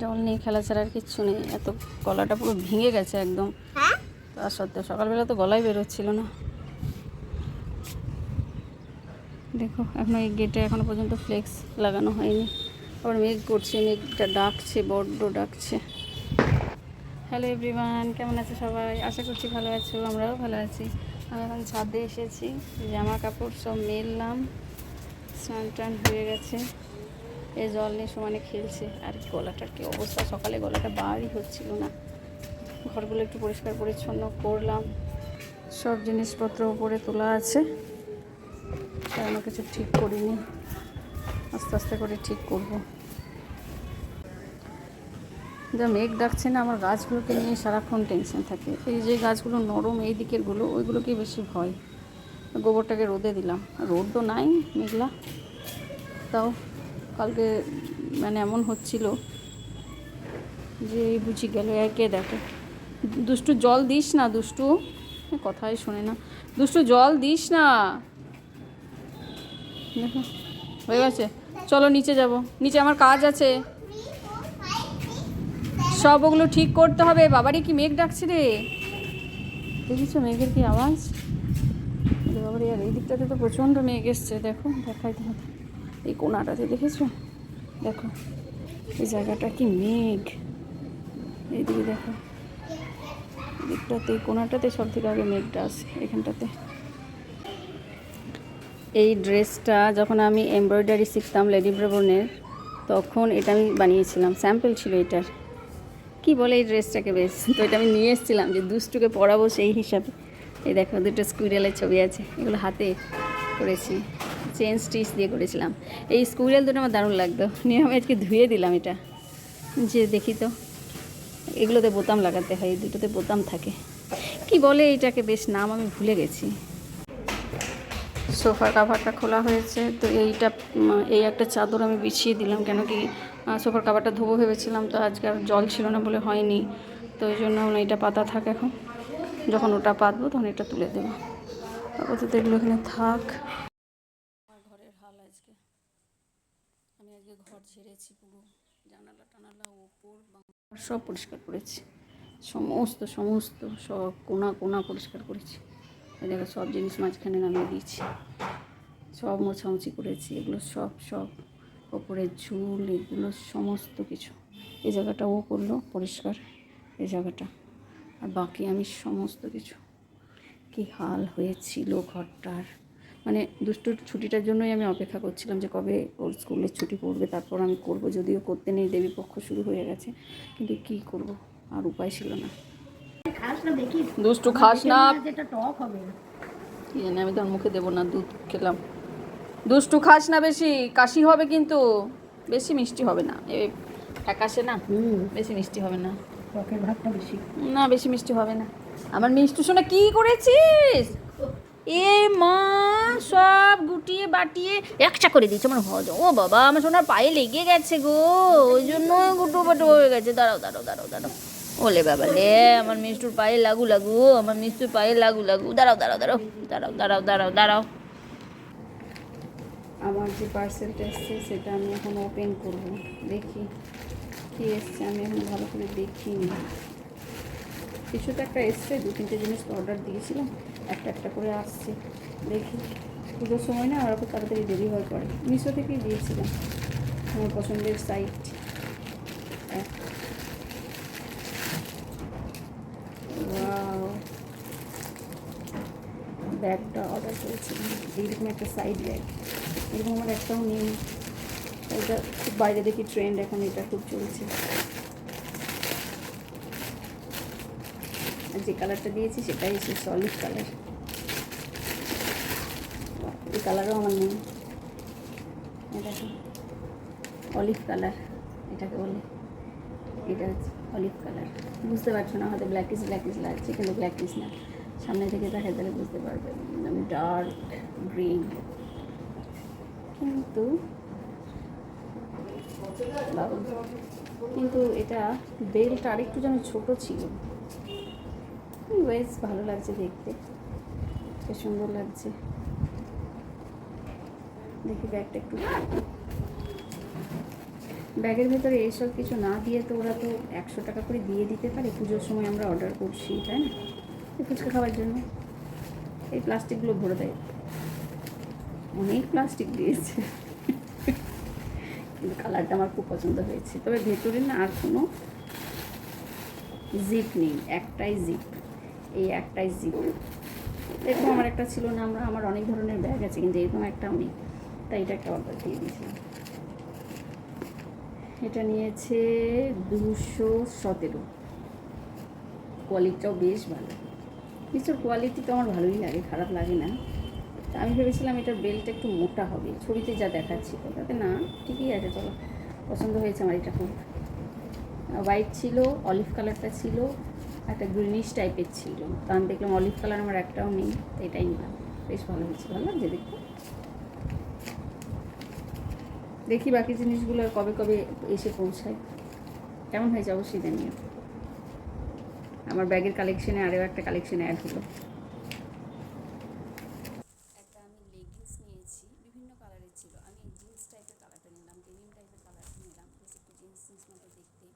জল নিয়ে খেলা ছাড়া আর কিচ্ছু নেই। এত গলাটা পুরো ভেঙে গেছে একদম। হ্যাঁ? তার সত্ত্বেও সকালবেলা তো গলায় বেরোচ্ছিল না। দেখো এখনও এই গেটে এখনও পর্যন্ত ফ্লেক্স লাগানো হয়নি। আবার মেঘ করছে মেঘটা ডাকছে বড্ড ডাকছে। হ্যালো এভরিওয়ান কেমন আছে সবাই? আশা করছি ভালো আছো আমরাও ভালো আছি। আমি এখন ছাদে এসেছি জামা কাপড় সব মেললাম স্নান টান হয়ে গেছে। এই জল নিয়ে সমানে খেলছে। আর গলাটার কি অবস্থা? সকালে গলাটা বারই হচ্ছিল না। ঘরগুলো একটু পরিষ্কার পরিচ্ছন্ন করলাম। সব জিনিসপত্র উপরে তোলা আছে। তেমন কিছু ঠিক করিনি। আস্তে আস্তে করে ঠিক করব। যা মেঘ ডাকছে না, আমার গাছগুলোকে নিয়ে সারাক্ষণ টেনশন থাকে। এই যে গাছগুলো নরম, এই দিকেরগুলো, ওইগুলোকে বেশি ভয়। গোবরটাকে রোদে দিলাম। রোদ তো নাই, মেঘলা। তাও কালকে মানে এমন হচ্ছিল যে বুঝি গেল একে দেখো? দুষ্টু জল দিস না, দুষ্টু। কথাই শোনে না। দুষ্টু জল দিস না। দেখো, হয়ে গেছে। চলো নিচে যাব। নিচে আমার কাজ আছে। সব ওগুলো ঠিক করতে হবে। বাবারই কি মেঘ ডাকছে রে? দেখেছ মেঘের কি আওয়াজ? বাবারে, আর এই দিকটাতে তো প্রচণ্ড মেঘ এসছে। দেখো, দেখাই তোমাকে এই কোনাটাতে দেখেছ? দেখো, এই জায়গাটা কি মেঘ। এইদিকে দেখো দিকটাতে কোনাটাতে সব থেকে আগে মেঘটা আছে এখানটাতে। এই ড্রেসটা যখন আমি এমব্রয়ডারি শিখতাম লেডি ব্রাবনের তখন এটা আমি বানিয়েছিলাম, স্যাম্পল ছিল এটার। কি বলে এই ড্রেসটাকে বেশ? তো এটা আমি নিয়ে এসেছিলাম যে দুষ্টুকে পরাবো সেই হিসাবে। এই দেখো, দুটো স্কুইরেলের ছবি আছে, এগুলো হাতে। করেছি। চেন স্টিচ দিয়ে করেছিলাম। এই স্কুইরেল দুটো আমার দারুণ লাগতো। নিয়ে আমি আজকে ধুয়ে দিলাম এটা। যে দেখি তো, এগুলোতে বোতাম লাগাতে হয়, এই দুটোতে বোতাম থাকে। কি বলে এটাকে? বেশ, নাম আমি ভুলে গেছি। সোফার কাভারটা খোলা হয়েছে। তো এইটা এই একটা চাদর আমি বিছিয়ে দিলাম কেন কি সোফার কাভারটা ধোবো ভেবেছিলাম, তো আজকে আর জল ছিল না বলে হয়নি। তো ওই জন্য এটা পাতা থাকে এখন। যখন ওটা পাতবো তখন এটা তুলে দেবো। আপাতত এগুলো এখানে থাক। আমার ঘরের হাল আজকে। আমি আজকে ঘর ঝেড়েছি পুরো। জানালা টানালা ওপর সব পরিষ্কার করেছি। সমস্ত সমস্ত সব কোনা কোনা পরিষ্কার করেছি। দেখো, সব জিনিস মাঝখানে নামিয়ে দিয়েছি। সব মোছামুছি করেছি। এগুলো সব সব ওপরের ঝুল, এগুলো সমস্ত কিছু। এই জায়গাটা ও করল পরিষ্কার এই জায়গাটা। আর বাকি আমি সমস্ত কিছু কি হাল হয়েছিল ঘরটার? মানে দুষ্টুর ছুটিটার জন্যই আমি অপেক্ষা করছিলাম যে কবে ওর স্কুলের ছুটি পড়বে তারপর আমি করব। যদিও করতে নেই দেবী পক্ষ শুরু হয়ে গেছে। কিন্তু কি করব? আর উপায় ছিল না। খাস না দেখি। দুষ্টু খাস না। যেটা টক হবে। কি জানি আমি তোর মুখে দেবো না দুধ খেলাম। দুষ্টু খাস না বেশি কাশি হবে কিন্তু। বেশি মিষ্টি হবে না। এ ফ্যাকাশে না? হুম। বেশি মিষ্টি হবে না। টকের ভাতটা বেশি। না বেশি মিষ্টি হবে না। আমার মিষ্টি শোনা কি করেছিস? এ মা সব গুটিয়ে বাটিয়ে একচা করে দিয়েছে আমার হজ ও বাবা আমার সোনার পায়ে লেগে গেছে গো। ওই জন্য গুটো বাটো হয়ে গেছে। দাঁড়াও দাঁড়াও দাঁড়াও দাঁড়াও। ওলে বাবা লে আমার মিষ্টুর পায়ে লাগু লাগু আমার মিষ্টুর পায়ে লাগু লাগু। দাঁড়াও দাঁড়াও দাঁড়াও দাঁড়াও দাঁড়াও দাঁড়াও দাঁড়াও। আমার যে পার্সেলটা এসছে সেটা আমি এখন ওপেন করব। দেখি। কি এসছে আমি এখন ভালো করে দেখিনি। কিছু তো একটা এসছে, দু তিনটে জিনিস অর্ডার দিয়েছিলাম, একটা একটা করে আসছে। দেখি, পুজোর সময় না খুব তাড়াতাড়ি ডেলিভার করে। মিশো থেকেই দিয়েছিলাম, আমার পছন্দের সাইট ব্যাগটা অর্ডার করেছিলাম। এইরকম একটা সাইড ব্যাগ এরকম আমার একটাও নেই। এটা খুব বাইরে দেখি ট্রেন্ড এখন এটা খুব চলছে। যে কালারটা দিয়েছি সেটাই হচ্ছে সলিড কালার এই কালারও আমার নেই। অলিভ কালার এটাকে বলে। এটা হচ্ছে অলিভ কালার বুঝতে পারছ না, হয়তো ব্ল্যাকিস ব্ল্যাকিস লাগছে কিন্তু ব্ল্যাকিস না। সামনে থেকে দেখা তাহলে বুঝতে পারবে। ডার্ক গ্রিন কিন্তু কিন্তু এটা বেলটা আরেকটু যেন ছোট ছিল। বেশ ভালো লাগছে দেখতে। বেশ সুন্দর লাগছে। দেখি ব্যাগটা একটু। ব্যাগের ভেতরে এইসব কিছু না দিয়ে তো ওরা তো একশো টাকা করে দিয়ে দিতে পারে। পুজোর সময় আমরা অর্ডার করছি, তাই না? ফুচকা খাওয়ার জন্য। এই প্লাস্টিকগুলো ভরে দেয়। অনেক প্লাস্টিক দিয়েছে। কালারটা আমার খুব পছন্দ হয়েছে। তবে ভেতরে না আর কোনো জিপ নেই, একটাই জিপ এই একটাই জিপ এরকম আমার একটা ছিল না, আমরা, আমার অনেক ধরনের ব্যাগ আছে, কিন্তু এরকম একটাও নেই। তাই এটা একটা অর্ডার দিয়ে দিয়েছিলাম। এটা নিয়েছে দুশো সতেরো। কোয়ালিটিটাও বেশ ভালো। নিশ্চয় কোয়ালিটি তো আমার ভালোই লাগে, খারাপ লাগে না। তা আমি ভেবেছিলাম এটার বেল্টটা একটু মোটা হবে, ছবিতে যা দেখাচ্ছি। তাতে না, ঠিকই আছে, চলো। পছন্দ হয়েছে আমার এটা খুব। হোয়াইট ছিল অলিভ কালারটা ছিল একটা গ্রিনিশ টাইপের ছিল। তা আমি দেখলাম অলিভ কালার আমার একটাও নেই, তো এটাই নিলাম। বেশ ভালো হয়েছে, ভালো লাগছে দেখতে। দেখি বাকি জিনিসগুলো কবে কবে এসে পৌঁছায়। কেমন হয়েছে অবশ্যই জানিও। আমার ব্যাগের কালেকশনে আরও একটা কালেকশন অ্যাড হলো একটা আমি লেগিংস নিয়েছি বিভিন্ন কালারের ছিল আমি জিন্স টাইপের কালারটা নিলাম ডেনিম টাইপের কালারটা নিলাম বেশ একটু জিন্স জিন্স মতো দেখতে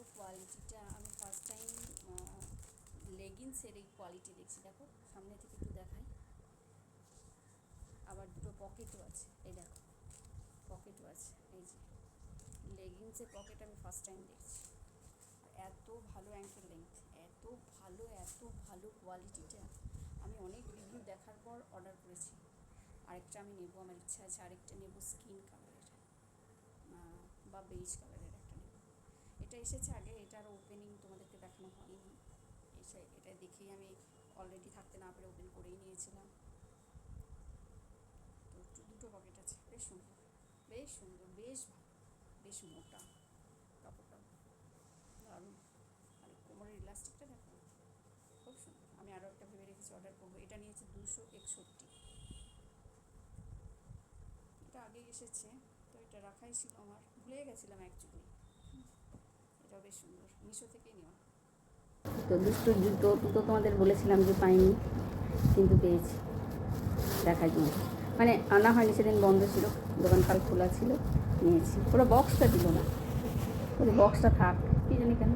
ভালো কোয়ালিটিটা আমি ফার্স্ট টাইম লেগিংসের এই কোয়ালিটি দেখছি। দেখো, সামনে থেকে একটু দেখাই। আবার দুটো পকেটও আছে। এই দেখো পকেটও আছে। এই যে লেগিংসের পকেট আমি ফার্স্ট টাইম দেখছি। এত ভালো অ্যাঙ্কেল লেন্থ এত ভালো এত ভালো কোয়ালিটিটা আমি অনেক রিভিউ দেখার পর অর্ডার করেছি। আরেকটা আমি নেব, আমার ইচ্ছা আছে আরেকটা নেব স্কিন কালারের বা বেজ নেব এটা এসেছে আগে, এটার ওপেনিং তোমাদেরকে দেখানো হয়নি। এসে এটা দেখেই আমি অলরেডি থাকতে না পেরে ওপেন করেই নিয়েছিলাম। তো একটু দুটো পকেট আছে, বেশ সুন্দর বেশ সুন্দর, বেশ বেশ মোটা কাপড়টা। দারুণ। আর কোমরের ইলাস্টিকটা দেখো, খুব সুন্দর। আমি আরও একটা ভেবে রেখেছি অর্ডার করব। এটা নিয়েছে দুশো একষট্টি। এটা আগেই এসেছে, তো এটা রাখাই ছিল আমার। ভুলে গেছিলাম অ্যাকচুয়ালি এটাও বেশ সুন্দর। মিশো থেকেই নেওয়া। তো দুটো জুতো তো তোমাদের বলেছিলাম যে পাইনি, কিন্তু পেয়েছি। দেখাই তোমাদের। মানে আনা হয়নি, সেদিন বন্ধ ছিল। দোকান কাল খোলা ছিল, নিয়েছি। ওরা বক্সটা দিল না। ওই বক্সটা থাক। কী জানি কেন।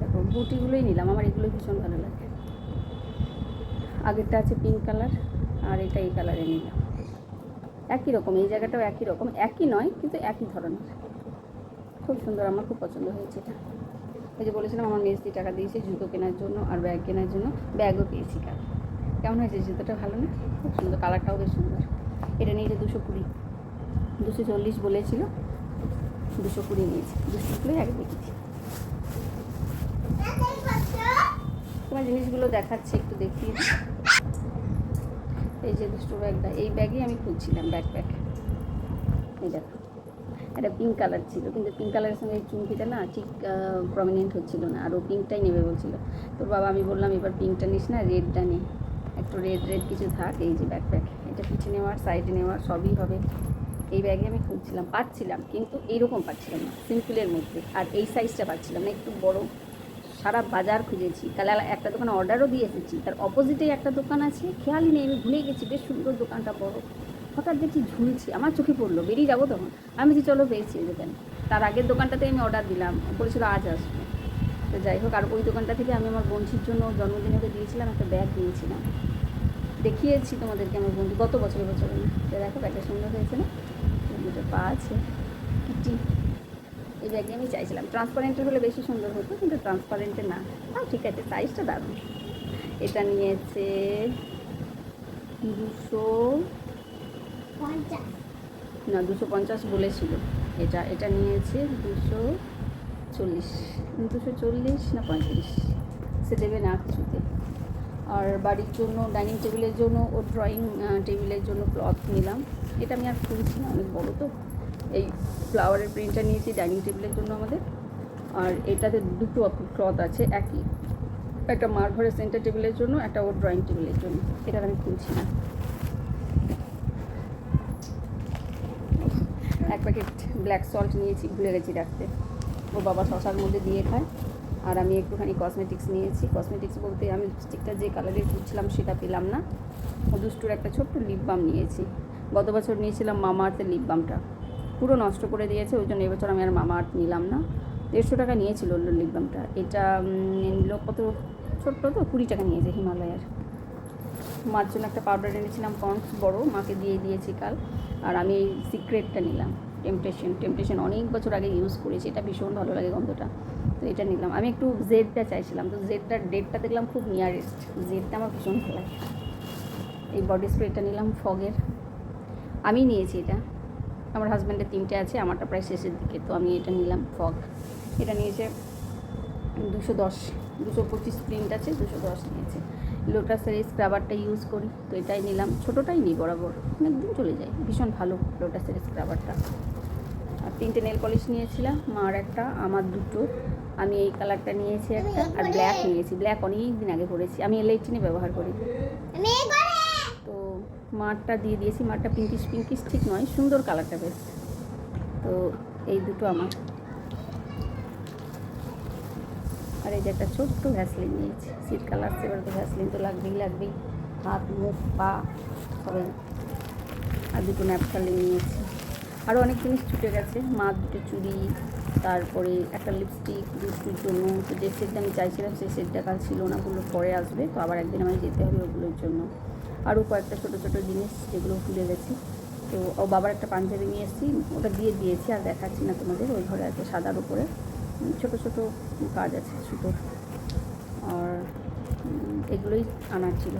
তারপর বুটিগুলোই নিলাম। আমার এগুলো ভীষণ ভালো লাগে। আগেরটা আছে পিঙ্ক কালার আর এটা এই কালারে নিলাম। একই রকম, এই জায়গাটাও একই রকম। একই নয়, কিন্তু একই ধরনের। খুব সুন্দর, আমার খুব পছন্দ হয়েছে এটা। এই যে বলেছিলাম, আমার মেজদি টাকা দিয়েছে জুতো কেনার জন্য আর ব্যাগ কেনার জন্য। ব্যাগও পেয়েছি কাল। কেমন হয়েছে জুতোটা, ভালো না? খুব সুন্দর, কালারটাও বেশ সুন্দর। এটা নিয়েছে দুশো কুড়ি। দুশো চল্লিশ বলেছিল, দুশো কুড়ি নিয়েছি। দুশো কুড়ি আগে দেখেছি। তোমার জিনিসগুলো দেখাচ্ছে, একটু দেখিয়ে। এই যে দুটো ব্যাগটা, এই ব্যাগই আমি খুঁজছিলাম, ব্যাগ ব্যাগ। এই দেখো। এটা পিঙ্ক কালার ছিল, কিন্তু পিঙ্ক কালারের সঙ্গে চুমকিটা না ঠিক প্রমিনেন্ট হচ্ছিল না আর ও পিঙ্কটাই নেবে বলছিল। তোর বাবা, আমি বললাম, এবার পিঙ্কটা নিস না রেডটা নে। একটু রেড রেড কিছু থাক, এই যে ব্যাগ এটা পিঠে নেওয়ার সাইডে নেওয়ার, সবই হবে। এই ব্যাগে আমি খুঁজছিলাম, পাচ্ছিলাম, কিন্তু এইরকম পাচ্ছিলাম না সিম্পলের মধ্যে, আর এই সাইজটা পাচ্ছিলাম না, একটু বড়। সারা বাজার খুঁজেছি, তাহলে একটা দোকানে অর্ডারও দিয়ে এসেছি, তার অপোজিটেই একটা দোকান আছে, খেয়ালই নেই, আমি ভুলে গেছি, বেশ সুন্দর দোকানটা বড়। হঠাৎ দেখছি ঝুলছি, আমার চোখে পড়ল, বেরিয়ে যাব তখন। আমি যে চলো ওই দোকানে। তার আগের দোকানটাতে আমি অর্ডার দিলাম, বলেছিল আজ আসবে। তো যাই হোক, আর ওই দোকানটা থেকে আমি আমার বন্ধুর জন্য জন্মদিনে ওকে দিয়েছিলাম, একটা ব্যাগ দিয়েছিলাম। দেখিয়েছি তোমাদেরকে আমার বন্ধু, গত বছরের বছরে তো দেখো, ব্যাগটা সুন্দর হয়েছে না? দুটো পা আছে, কিটি। এই ব্যাগে আমি চাইছিলাম। ট্রান্সপারেন্টের হলে বেশি সুন্দর হতো, কিন্তু ট্রান্সপারেন্টে না। তাও ঠিক আছে সাইজটা দারুণ। এটা নিয়েছে দুশো না, দুশো পঞ্চাশ বলেছিল। এটা এটা নিয়েছে দুশো চল্লিশ। দুশো চল্লিশ না পঁয়ত্রিশ? সে দেবে না কিছুতে। আর বাড়ির জন্য, ডাইনিং টেবিলের জন্য ও ড্রয়িং টেবিলের জন্য ক্লথ নিলাম। এটা আমি আর খুলছি না, অনেক বড় তো। এই ফ্লাওয়ারের প্রিন্টটা নিয়েছি ডাইনিং টেবিলের জন্য আমাদের। আর এটাতে দুটো ক্লথ আছে, একই। একটা মারঘরের সেন্টার টেবিলের জন্য, একটা ওর ড্রয়িং টেবিলের জন্য। এটা আমি খুলছি না এক প্যাকেট ব্ল্যাক সল্ট নিয়েছি, ভুলে গেছি রাখতে। ও বাবা শশার মধ্যে দিয়ে খায়। আর আমি একটুখানি কসমেটিক্স নিয়েছি। কসমেটিক্স বলতে আমি লিপস্টিকটা যে কালারের খুঁজছিলাম সেটা পেলাম না। দুষ্টুর একটা ছোট্ট লিপ বাম নিয়েছি। গত বছর নিয়েছিলাম মামা আর্থের লিপ বামটা পুরো নষ্ট করে দিয়েছে, ওই জন্য এবছর আমি আর মামা আর্থ নিলাম না। দেড়শো টাকা নিয়েছিল লিপ বামটা এটা নিল কত? ছোট্ট তো, কুড়ি টাকা নিয়েছে হিমালয়ের। মার জন্য একটা পাউডার এনেছিলাম পন্স বড়। মাকে দিয়ে দিয়েছি কাল। আর আমি এই সিক্রেটটা নিলাম। টেম্পটেশন টেম্পটেশন অনেক বছর আগে ইউজ করেছি, এটা ভীষণ ভালো লাগে গন্ধটা। তো এটা নিলাম। আমি একটু জেডটা চাইছিলাম, তো জেডটার ডেটটা দেখলাম খুব নিয়ারেস্ট জেডটা আমার ভীষণ ভালো লাগে। এই বডি স্প্রেটা নিলাম ফগের। আমি নিয়েছি এটা। আমার হাজব্যান্ডের তিনটে আছে, আমারটা প্রায় শেষের দিকে, তো আমি এটা নিলাম ফগ। এটা নিয়েছে দুশো দশ, দুশো পঁচিশ প্রিন্ট আছে, দুশো দশ নিয়েছে। লোটাসের এই স্ক্রাবারটা ইউজ করি, তো এটাই নিলাম। ছোটোটাই নিই, বরাবর। অনেকদিন চলে যায়, ভীষণ ভালো লোটাসের স্ক্রাবারটা আর তিনটে নেল পলিশ নিয়েছিলাম, মার একটা, আমার দুটো। আমি এই কালারটা নিয়েছি একটা, আর ব্ল্যাক নিয়েছি। ব্ল্যাক অনেক দিন আগে করেছি, আমি এলআইটিনে ব্যবহার করি। তো মারটা দিয়ে দিয়েছি, মারটা পিঙ্কিশ পিঙ্কিশ ঠিক নয়, সুন্দর কালারটা বেশ। তো এই দুটো আমার। আর এই যে একটা ছোট্ট ভ্যাসলিন নিয়েছি। শীতকাল আসছে, এবার তো ভ্যাসলিন তো লাগবেই লাগবেই। হাত, মুখ, পা সবাই আর দুটো ন্যাপথালিন নিয়েছি। আরও অনেক জিনিস ছুটে গেছে। মা দুটো চুড়ি, তারপরে একটা লিপস্টিক দুটোর জন্য। তো যে সেটটা আমি চাইছিলাম, সেই সেটটা কাল ছিল না, ওগুলো পরে আসবে। তো আবার একদিন আমায় যেতে হবে ওগুলোর জন্য। আরও কয়েকটা ছোটো ছোটো জিনিস যেগুলো ভুলে গেছি। তো ও বাবার একটা পাঞ্জাবি নিয়ে এসেছি, ওটা দিয়ে দিয়েছি, আর দেখাচ্ছি না তোমাদের। ওই ঘরে আছে সাদার উপরে। ছোটো ছোটো কাজ আছে সুতোর আর এগুলোই আনার ছিল।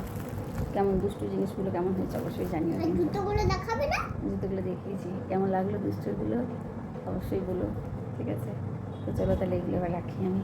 কেমন দুষ্টু জিনিসগুলো কেমন হয়েছে অবশ্যই জানিও এই জুতোগুলো দেখাবে না? জুতোগুলো দেখিয়েছি। কেমন লাগল দুষ্টুগুলো? অবশ্যই বলো ঠিক আছে? তো চলো তাহলে এগুলো এবার রাখি আমি।